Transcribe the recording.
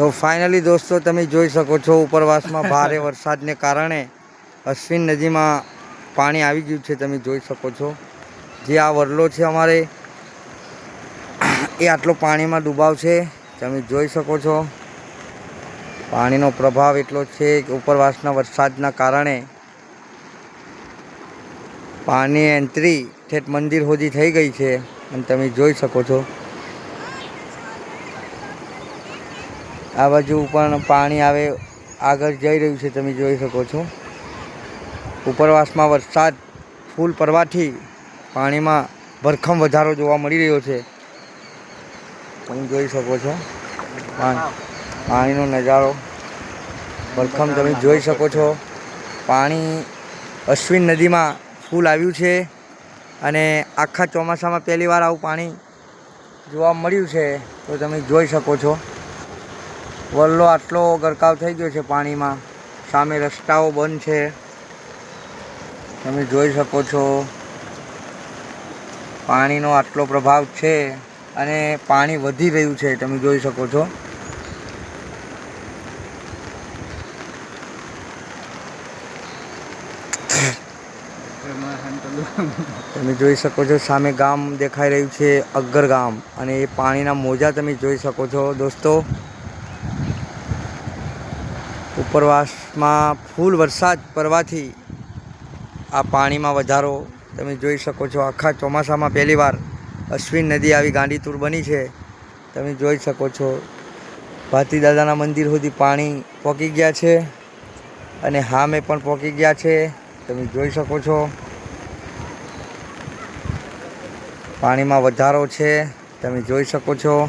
તો ફાઇનલી દોસ્તો તમે જોઈ શકો છો ઉપરવાસમાં ભારે વરસાદને કારણે અશ્વિન નદીમાં પાણી આવી ગયું છે તમે જોઈ શકો છો. જે આ વરલો છે અમારે એ આટલો પાણીમાં ડૂબાવ છે તમે જોઈ શકો છો. પાણીનો પ્રભાવ એટલો છે કે ઉપરવાસના વરસાદના કારણે પાણી એન્ટ્રી ઠેઠ મંદિર હોદી થઈ ગઈ છે અને તમે જોઈ શકો છો. આ બાજુ પણ પાણી આવે, આગળ જઈ રહ્યું છે, તમે જોઈ શકો છો. ઉપરવાસમાં વરસાદ, ફૂલ પડવાથી પાણીમાં ભરખમ વધારો જોવા મળી રહ્યો છે. તમે જોઈ શકો છો પાણીનો નજારો ભરખમ તમે જોઈ શકો છો. પાણી અશ્વિન નદીમાં ફૂલ આવ્યું છે અને આખા ચોમાસામાં પહેલીવાર આવું પાણી જોવા મળ્યું છે, તો તમે જોઈ શકો છો. વલ્લો આટલો ગરકાવ થઈ ગયો છે પાણીમાં. સામે રસ્તાઓ બંધ છે. તમે જોઈ શકો છો. પાણીનો આટલો પ્રભાવ છે અને પાણી વધી રહ્યું છે, તમે જોઈ શકો છો. તમે જોઈ શકો છો, સામે ગામ દેખાઈ રહ્યું છે અગ્ગર ગામ. અને એ પાણીના મોજા તમે જોઈ શકો છો, દોસ્તો. ઉપરવાસમાં ફૂલ વરસાદ પડવાથી આ પાણીમાં વધારો તમે જોઈ શકો છો. આખા ચોમાસામાં પહેલીવાર અશ્વિન નદી આવી ગાંડીતુર બની છે. તમે જોઈ શકો છો. ભાતી દાદાના મંદિર સુધી પાણી પહોંચી ગયા છે અને હામે પણ પહોંચી ગયા છે. તમે જોઈ શકો છો. પાણીમાં વધારો છે. તમે જોઈ શકો છો.